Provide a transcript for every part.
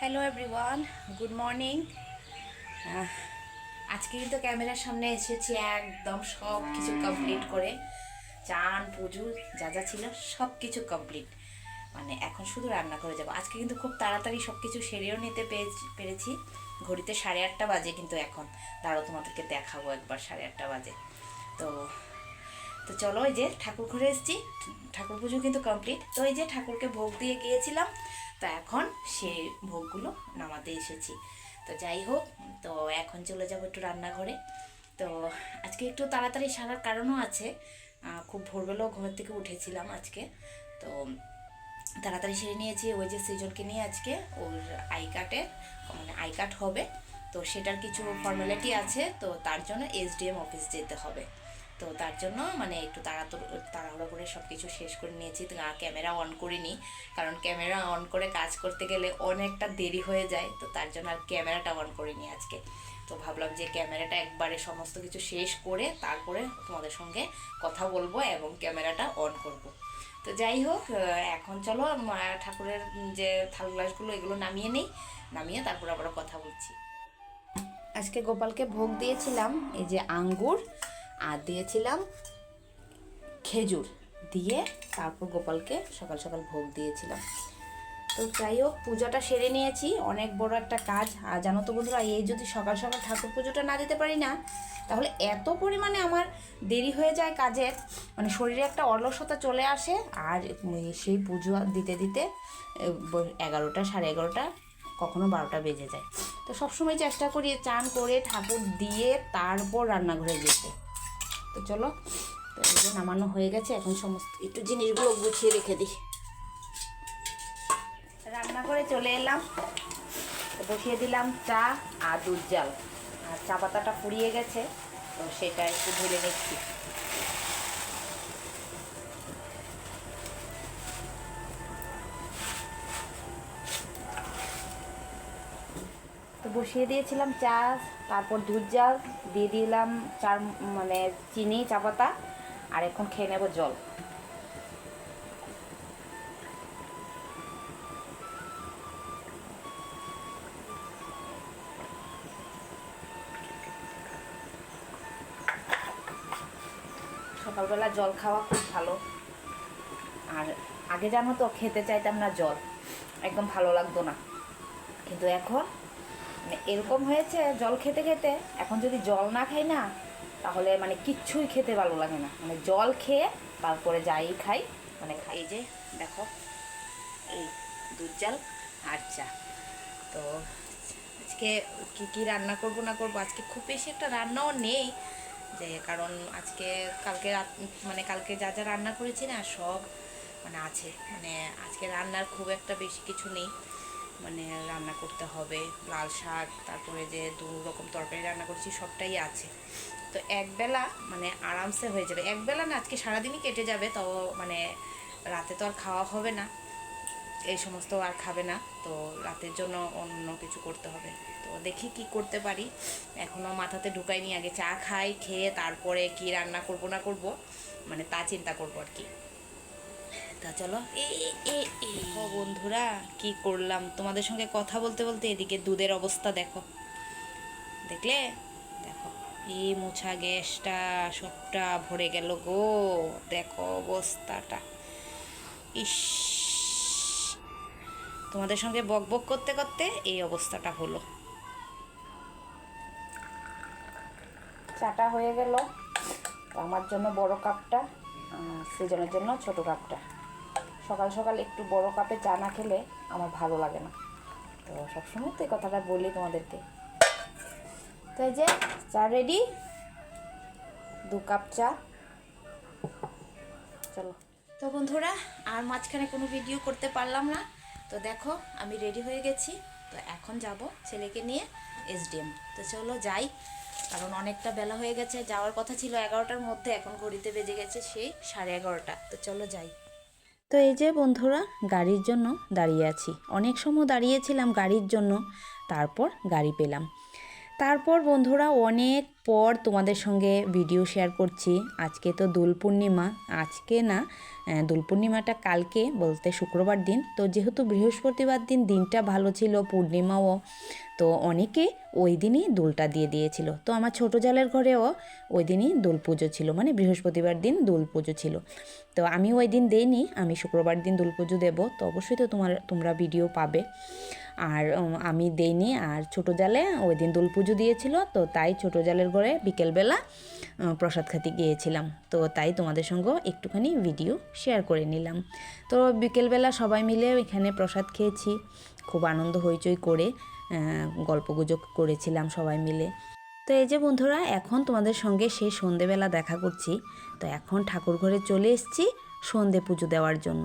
Hello everyone good morning আজকে কিন্তু ক্যামেরার সামনে এসেছি একদম সব কিছু কমপ্লিট করে। চান, পুজো, যা যা ছিল সব কিছু কমপ্লিট মানে এখন শুধু রান্না করে যাব। আজকে কিন্তু খুব তাড়াতাড়ি সব কিছু সেরেও নিতে পেরেছি- ঘড়িতে সাড়ে আটটা বাজে কিন্তু এখন। দাঁড়াও, তোমাদেরকে দেখাবো একবার সাড়ে আটটা বাজে। তো তো চলো এই যে ঠাকুর ঘরে এসেছি। ঠাকুর পুজো কিন্তু কমপ্লিট তো এই যে ঠাকুরকে ভোগ দিয়ে গিয়েছিলাম। তো এখন সেই ভোগগুলো নামাতে এসেছি। তো যাই হোক, তো এখন চলে যাব একটু রান্নাঘরে। তো আজকে একটু তাড়াতাড়ি সারার কারণও আছে। খুব ভোরবেলাও ঘর থেকে উঠেছিলাম আজকে। তো তাড়াতাড়ি সেরে নিয়েছি ওই যে সৃজনকে নিয়ে আজকে, ওর আই কার্ডের মানে আই কার্ড হবে। তো সেটার কিছু ফর্মালিটি আছে, তো তার জন্য এসডিএম অফিস যেতে হবে। তো তার জন্য মানে একটু তাড়াতাড়ি তাড়াহুড়ো করে সব কিছু শেষ করে নিয়েছি। ক্যামেরা অন করিনি। কারণ ক্যামেরা অন করে কাজ করতে গেলে অনেকটা দেরি হয়ে যায়। তো তার জন্য আর ক্যামেরাটা অন করিনি আজকে। তো ভাবলাম যে ক্যামেরাটা একবারে সমস্ত কিছু শেষ করে তারপরে তোমাদের সঙ্গে কথা বলব এবং ক্যামেরাটা অন করব। তো যাই হোক এখন চলো ঠাকুরের যে থাল গ্লাসগুলো এগুলো নামিয়ে নেই। নামিয়ে তারপর আবার কথা বলছি। আজকে গোপালকে ভোগ দিয়েছিলাম, এই যে আঙ্গুর। আর দিয়েছিলাম খেজুর দিয়ে তারপর গোপালকে সকাল সকাল ভোগ দিয়েছিলাম। তো যাই হোক, পূজাটা সেরে নিয়েছি। অনেক বড় একটা কাজ। আর জানো তো বন্ধুরা, এই যদি সকাল সকাল ঠাকুর পুজোটা না দিতে পারি না, তাহলে এত পরিমাণে আমার দেরি হয়ে যায় কাজের। মানে শরীরে একটা অলসতা চলে আসে। আর সেই পুজো দিতে দিতে এগারোটা, সাড়ে এগারোটা, কখনো বারোটা বেজে যায়। তো সবসময় চেষ্টা করি, চান করে ঠাকুর দিয়ে তারপর রান্নাঘরে যেতে। তো চলো নামানো হয়ে গেছে, এখন সমস্ত একটু জিনিসগুলো গুছিয়ে রেখে দিই। রান্না করে চলে এলাম। বসিয়ে দিলাম চা আর দুধ জাল। আর চা পাতাটা পুড়িয়ে গেছে, তো সেটা একটু ঢেলে নিচ্ছি। বসিয়ে দিয়েছিলাম চা, তারপর দুধ জাল, দিয়ে দিলাম চার মানে চিনি, চা পাতা, আর এখন খেয়ে নেব জল। সকালবেলা জল খাওয়া খুব ভালো। আর আগে জানো তো, খেতে চাইতাম না জল। একদম ভালো লাগতো না। কিন্তু এখন মানে এরকম হয়েছে, জল খেতে খেতে। এখন যদি জল না খাই না, তাহলে মানে কিচ্ছুই খেতে ভালো লাগে না। মানে জল খেয়ে তারপরে যাই খাই। মানে খাই যে, দেখো, এই দুধ জাল আর চা। তো আজকে কি কি রান্না করব না করব? আজকে খুব বেশি একটা রান্নাও নেই। যে কারণ আজকে কালকে রাত মানে কালকে যা যা রান্না করেছি না, সব মানে আছে। মানে আজকে রান্নার খুব একটা বেশি কিছু নেই। মানে রান্না করতে হবে, লাল শাক, তারপরে যে দু রকম তরকারি রান্না করছি সবটাই আছে। তো একবেলা মানে আরামসে হয়ে যাবে। একবেলা না, আজকে সারাদিনই কেটে যাবে তো মানে রাতে তো আর খাওয়া হবে না। এই সমস্ত আর খাবে না, তো রাতের জন্য অন্য কিছু করতে হবে। তো দেখি কি করতে পারি। এখনও মাথাতে ঢুকাইনি, আগে চা খাই, খেয়ে তারপরে কি রান্না করব না করব মানে তা চিন্তা করব আর কি। তা চলো। ও বন্ধুরা, কি করলাম? তোমাদের সঙ্গে কথা বলতে বলতে এদিকে দুধের অবস্থা দেখো। দেখলে? দেখো এই মোছা গ্যাসটা, সবটা ভরে গেল গো। দেখো অবস্থাটা। ইস। তোমাদের সঙ্গে বক বক করতে করতে এই অবস্থাটা হলো। চাটা হয়ে গেল। আমার জন্য বড় কাপটা সৃজনের জন্য ছোট কাপটা। সকাল সকাল একটু বড় কাপে চা না খেলে আমার ভালো লাগে না। তো সবসময় তো এই কথাটা বলি তোমাদেরকে। তো এই যে চা রেডি দু কাপ চা। চলো। তো বন্ধুরা, আর মাঝখানে কোনো ভিডিও করতে পারলাম না। তো দেখো, আমি রেডি হয়ে গেছি। তো এখন যাব ছেলেকে নিয়ে এসডিএম তো চলো যাই, কারণ অনেকটা বেলা হয়ে গেছে। যাওয়ার কথা ছিল এগারোটার মধ্যে, এখন ঘড়িতে বেজে গেছে সেই সাড়ে এগারোটা। তো চলো যাই। তো এই যে বন্ধুরা, গাড়ির জন্য দাঁড়িয়ে আছি। অনেক সময় দাঁড়িয়েছিলাম গাড়ির জন্য, তারপর গাড়ি পেলাম। তারপর বন্ধুরা, অনেক পর তোমাদের সঙ্গে ভিডিও শেয়ার করছি। আজকে তো দোল পূর্ণিমা। আজকে না দোল পূর্ণিমাটা কালকে বলতে শুক্রবার দিন। তো যেহেতু বৃহস্পতিবার দিন, দিনটা ভালো ছিল, পূর্ণিমাও, তো অনেকে ওই দিনই দোলটা দিয়ে দিয়েছিল। তো আমার ছোটো জালের ঘরেও ওই দিনই দোল পুজো ছিল মানে বৃহস্পতিবার দিন দোল পুজো ছিল। তো আমি ওই দিন দেইনি, আমি শুক্রবার দিন দোল পুজো দেবো। তো অবশ্যই তো তোমার, তোমরা ভিডিও পাবে। আর আমি দেইনি, আর ছোটো জালে ওই দিন দোল পুজো দিয়েছিল, তো তাই ছোটো জালের ঘরে বিকেলবেলা প্রসাদ খাতে গিয়েছিলাম। তো তাই তোমাদের সঙ্গেও একটুখানি ভিডিও শেয়ার করে নিলাম। তো বিকেলবেলা সবাই মিলে এখানে প্রসাদ খেয়েছি, খুব আনন্দ হইচই করে গল্পগুজব করেছিলাম সবাই মিলে। তো এই যে বন্ধুরা, এখন তোমাদের সঙ্গে সেই সন্ধেবেলা দেখা করছি। তো এখন ঠাকুর ঘরে চলে এসেছি সন্ধে পুজো দেওয়ার জন্য।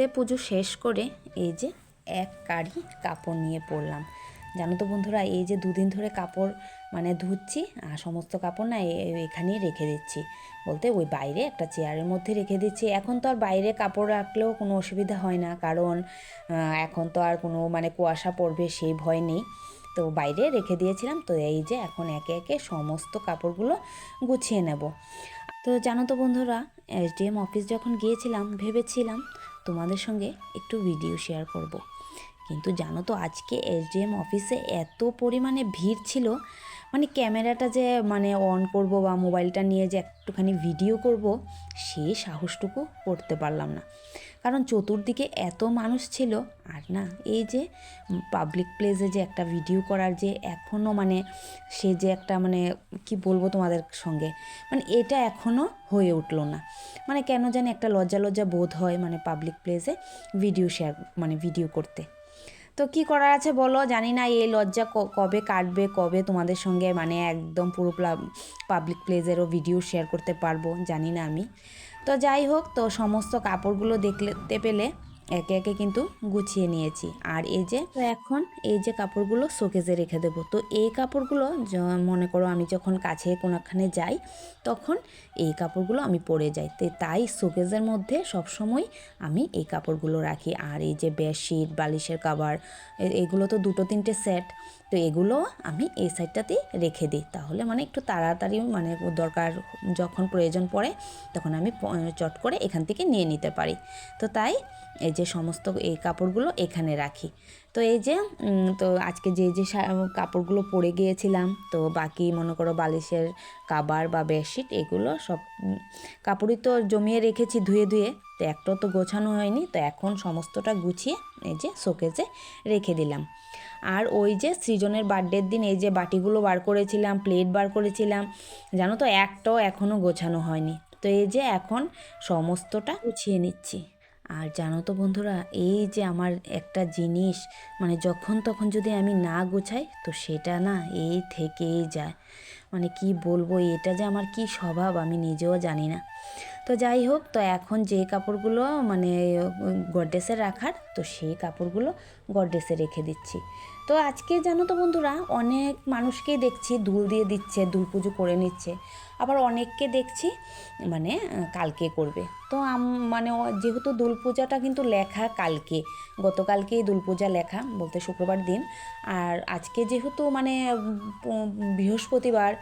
সন্ধে পুজো শেষ করে এই যে এক কাড়ি কাপড় নিয়ে পরলাম জানো তো বন্ধুরা, এই যে দুদিন ধরে কাপড় মানে ধুচ্ছি, আর সমস্ত কাপড় না এখানেই রেখে দিচ্ছি। বলতে ওই বাইরে একটা চেয়ারের মধ্যে রেখে দিচ্ছি। এখন তো আর বাইরে কাপড় রাখলেও কোনো অসুবিধা হয় না, কারণ এখন তো আর কোনো মানে কুয়াশা পড়বে সেই ভয় নেই। তো বাইরে রেখে দিয়েছিলাম, তো এই যে এখন একে একে সমস্ত কাপড়গুলো গুছিয়ে নেব। তো জানো তো বন্ধুরা এসডিএম অফিস যখন গিয়েছিলাম, ভেবেছিলাম তোমাদের সঙ্গে একটু ভিডিও শেয়ার করব। কিন্তু জানো তো, আজকে এসডিএম অফিসে এত পরিমাণে ভিড় ছিল মানে ক্যামেরাটা যে মানে অন করব বা মোবাইলটা নিয়ে যে একটুখানি ভিডিও করব, সে সাহসটুকু করতে পারলাম না কারণ চতুর্দিকে এত মানুষ ছিল, আর না, এই যে পাবলিক প্লেসে যে একটা ভিডিও করার যে এখনও মানে সে যে একটা মানে কি বলব তোমাদের সঙ্গে মানে এটা এখনও হয়ে উঠল না। মানে কেন জানি একটা লজ্জা লজ্জা বোধ হয় মানে পাবলিক প্লেসে ভিডিও শেয়ার মানে ভিডিও করতে। তো কি করার আছে বলো? জানি না এই লজ্জা কবে কাটবে, কবে তোমাদের সঙ্গে মানে একদম পুরো পাবলিক প্লেসেরও ভিডিও শেয়ার করতে পারব, জানি না আমি। তো যাই হোক, তো সমস্ত কাপড়গুলো দেখতে পেলে একে একে কিন্তু গুছিয়ে নিয়েছি। আর এই যে, তো এখন এই যে কাপড়গুলো শোকেজে রেখে দেবো। তো এই কাপড়গুলো মনে করো আমি যখন কাছে কোনোখানে যাই, তখন এই কাপড়গুলো আমি পরে যাই। তো তাই শোকেজের মধ্যে সবসময় আমি এই কাপড়গুলো রাখি। আর এই যে বেডশিট, বালিশের কাভার এগুলো তো দুটো তিনটে সেট। তো এগুলো আমি এই সাইডটাতেই রেখে দিই। তাহলে মানে একটু তাড়াতাড়ি মানে দরকার যখন প্রয়োজন পড়ে, তখন আমি চট করে এখান থেকে নিয়ে নিতে পারি। তো তাই এই যে সমস্ত এই কাপড়গুলো এখানে রাখি। তো এই যে তো আজকে যে যে কাপড়গুলো পরে গিয়েছিলাম, তো বাকি মনে করো বালিশের কাবার বা বেডশিট এগুলো সব কাপড়ই তো জমিয়ে রেখেছি ধুয়ে ধুয়ে, তো একটাও তো গোছানো হয়নি। তো এখন সমস্তটা গুছিয়ে এই যে শোকেজে রেখে দিলাম। আর ওই যে সৃজনের বার্থডের দিন, এই যে বাটিগুলো বার করেছিলাম, প্লেট বার করেছিলাম, জানো তো, একটাও এখনও গোছানো হয়নি। তো এই যে এখন সমস্তটা গুছিয়ে নিচ্ছি। আর জানো তো বন্ধুরা, এই যে আমার একটা জিনিস মানে যখন তখন যদি আমি না গোছাই, তো সেটা না এই থেকেই যায়। মানে কি বলব, এটা যে আমার কি স্বভাব আমি নিজেও জানি না। তো যাই হোক, তো এখন যে কাপড়গুলো মানে গড্রেসে রাখার, তো সেই কাপড়গুলো গড্রেসে রেখে দিচ্ছি। তো আজকে জানো তো বন্ধুরা, অনেক মানুষকেই দেখছি দুল দিয়ে দিচ্ছে দুল পুজো করে নিচ্ছে। আবার অনেককে দেখছি মানে কালকে করবে। তো মানে যেহেতু দোল পূজাটা কিন্তু লেখা কালকে, গতকালকেই দোল পূজা লেখা বলতে শুক্রবার দিন। আর আজকে যেহেতু মানে বৃহস্পতিবার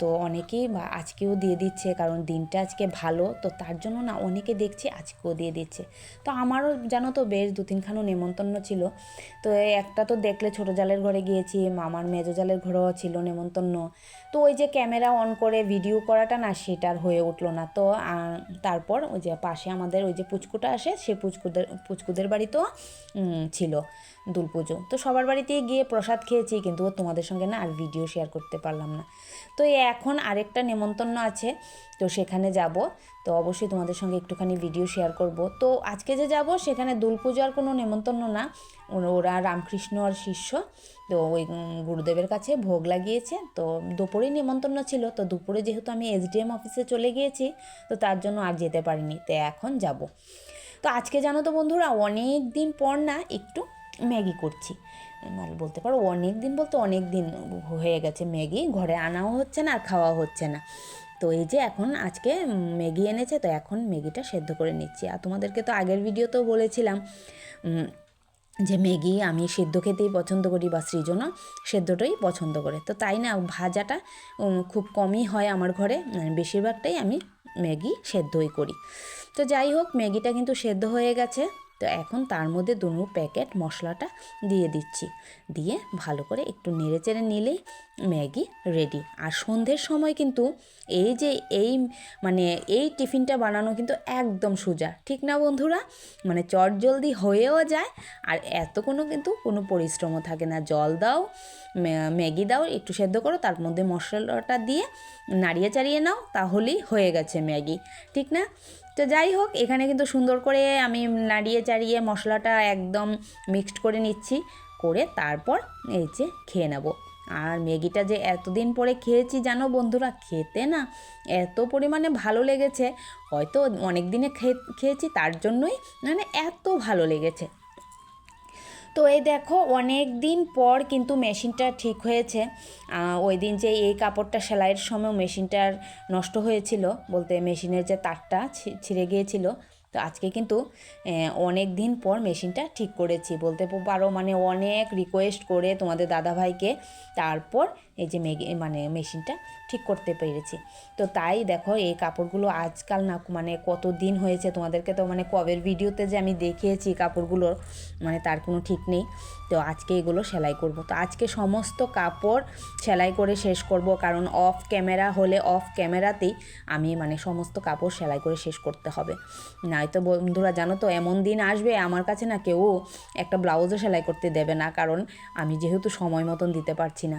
তো অনেকেই আজকেও দিয়ে দিচ্ছে, কারণ দিনটা আজকে ভালো, তো তার জন্য না অনেকে দেখছি আজকেও দিয়ে দিচ্ছে। তো আমারও জানো তো বেশ দু তিনখানও নেমন্তন্ন ছিল। তো একটা তো দেখলে ছোটো জালের ঘরে গিয়েছি, মামার মেজো জালের ঘরেও ছিল নেমন্তন্ন। তো ওই যে ক্যামেরা অন করে ভিডিও করাটা না সেটার হয়ে উঠল না। তো তারপর ওই যে পাশে আমাদের ওই যে পুচকুটা আসে, সে পুচকুদের পুচকুদের বাড়িতেও ছিল দুল পুজো। তো সবার বাড়িতেই গিয়ে প্রসাদ খেয়েছি, কিন্তু তোমাদের সঙ্গে না আর ভিডিও শেয়ার করতে পারলাম না। তো এখন আরেকটা নেমন্তন্ন আছে, তো সেখানে যাব। তো অবশ্যই তোমাদের সঙ্গে একটুখানি ভিডিও শেয়ার করব। তো আজকে যে যাব, সেখানে দুল পূজার কোনো নেমন্তন্ন না। ওরা- রামকৃষ্ণ আর শিষ্য, তো ওই গুরুদেবের কাছে ভোগ লাগিয়েছে। তো দুপুরেই নেমন্তন্ন ছিল। তো দুপুরে যেহেতু আমি এসডিএম অফিসে চলে গিয়েছি, তো তার জন্য আর যেতে পারিনি। তো এখন যাব। তো আজকে জানো তো বন্ধুরা অনেক দিন পর না একটু ম্যাগি করছি। বলতে পারো অনেক দিন বলতে অনেক দিন হয়ে গেছে ম্যাগি, ঘরে আনাও হচ্ছে না আর খাওয়াও হচ্ছে না। তো এই যে এখন আজকে ম্যাগি এনেছে, তো এখন ম্যাগিটা সেদ্ধ করে নিচ্ছি। আর তোমাদেরকে তো আগের ভিডিওতেও বলেছিলাম যে ম্যাগি আমি সেদ্ধ খেতেই পছন্দ করি বা সৃজনও সেদ্ধটাই পছন্দ করে। তো তাই না, ভাজাটা খুব কমই হয় আমার ঘরে মানে বেশিরভাগটাই আমি ম্যাগি সেদ্ধই করি। তো যাই হোক, ম্যাগিটা কিন্তু সেদ্ধ হয়ে গেছে। তো এখন তার মধ্যে দুটো প্যাকেট মশলাটা দিয়ে দিচ্ছি। দিয়ে ভালো করে একটু নেড়ে চেড়ে নিলেই ম্যাগি রেডি আর সন্ধ্যের সময় কিন্তু এই যে এই মানে এই টিফিনটা বানানো কিন্তু একদম সোজা। ঠিক না বন্ধুরা? মানে চট জলদি হয়েও যায়, আর এত কোনো কিন্তু কোনো পরিশ্রমও থাকে না। জল দাও ম্যাগি দাও, একটু সেদ্ধ করো, তার মধ্যে মশলাটা দিয়ে নাড়িয়ে চাড়িয়ে নাও, তাহলেই হয়ে গেছে ম্যাগি। ঠিক না? তো যাই হোক, এখানে কিন্তু সুন্দর করে আমি নাড়িয়ে চাড়িয়ে মশলাটা একদম মিক্সড করে নিচ্ছি, করে তারপর এই যে খেয়ে নেব। আর ম্যাগিটা যে এতদিন পরে খেয়েছি, জানো বন্ধুরা, খেতে না এত পরিমাণে ভালো লেগেছে। হয়তো অনেক দিনে খেয়ে খেয়েছি, তার জন্যই মানে এত ভালো লেগেছে। তো এই দেখো, অনেক দিন পর কিন্তু মেশিনটা ঠিক হয়েছে। ওই দিন যে এই কাপড়টা সেলাইয়ের সময় মেশিনটার নষ্ট হয়েছিল বলতে মেশিনের যে তারটা ছিঁড়ে গিয়েছিল। তো আজকে কিন্তু অনেক দিন পর মেশিনটা ঠিক করেছি বলতে পারো মানে অনেক রিকোয়েস্ট করে তোমাদের দাদাভাইকে। তারপর এই যে মানে মেশিনটা ঠিক করতে পেরেছি। তো তাই দেখো, এই কাপড়গুলো আজকাল না মানে কত দিন হয়েছে তোমাদেরকে তো মানে কবের ভিডিওতে যে আমি দেখিয়েছি কাপড়গুলোর মানে তার কোনো ঠিক নেই। তো আজকে এগুলো সেলাই করব। তো আজকে সমস্ত কাপড় সেলাই করে শেষ করব, কারণ অফ ক্যামেরা হলে অফ ক্যামেরাতেই আমি মানে সমস্ত কাপড় সেলাই করে শেষ করতে হবে। নয়তো বন্ধুরা, জানো তো, এমন দিন আসবে আমার কাছে না কেউ একটা ব্লাউজও সেলাই করতে দেবে না, কারণ আমি যেহেতু সময় মতন দিতে পারছি না।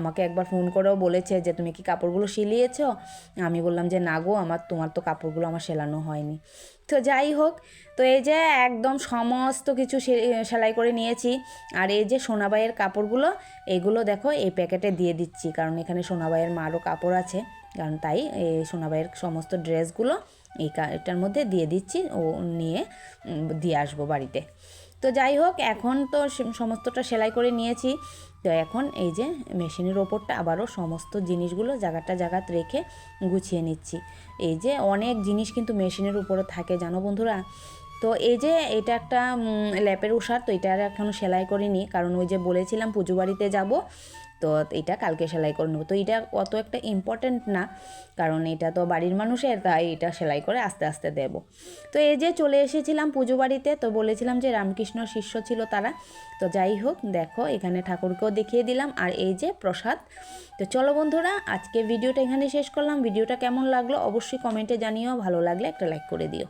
আমাকে একবার ফোন করেও বলেছে যে, তুমি কি কাপড়গুলো সিলিয়েছো? আমি বললাম যে, না গো, আমার, তোমার তো কাপড়গুলো আমার সেলানো হয়নি। তো যাই হোক, তো এই যে একদম সমস্ত কিছু সেলাই করে নিয়েছি। আর এই যে সোনাবাইয়ের কাপড়গুলো, এগুলো দেখো এই প্যাকেটে দিয়ে দিচ্ছি, কারণ এখানে সোনাবাইয়ের মারও কাপড় আছে। কারণ তাই এই সোনাবাইয়ের সমস্ত ড্রেসগুলো এই কা- এটার মধ্যে দিয়ে দিচ্ছি, ও নিয়ে দিয়ে আসব বাড়িতে। তো যাই হোক, এখন তো সমস্তটা সেলাই করে নিয়েছি। তো এখন এই যে মেশিনের ওপরটা আবারও সমস্ত জিনিসগুলো জায়গাটা জায়গাত রেখে গুছিয়ে নিচ্ছি। এই যে অনেক জিনিস কিন্তু মেশিনের উপরে থাকে, জানো বন্ধুরা? তো এই যে এটা একটা ল্যাপের উষার তো এটা আর এখনও সেলাই করিনি। কারণ ওই যে বলেছিলাম পুজো বাড়িতে যাব তো এটা কালকে সেলাই করে নেব। তো এটা অত একটা ইম্পর্ট্যান্ট না, কারণ এটা তো বাড়ির মানুষের, তাই এটা সেলাই করে আস্তে আস্তে দেব। তো এই যে চলে এসেছিলাম পুজো বাড়িতে, তো বলেছিলাম যে রামকৃষ্ণ শিষ্য ছিল তারা। তো যাই হোক, দেখো, এখানে ঠাকুরকেও দেখিয়ে দিলাম। আর এই যে প্রসাদ। তো চলো বন্ধুরা আজকে ভিডিওটা এখানে শেষ করলাম। ভিডিওটা কেমন লাগল অবশ্যই কমেন্টে জানিও, ভালো লাগলে একটা লাইক করে দিও।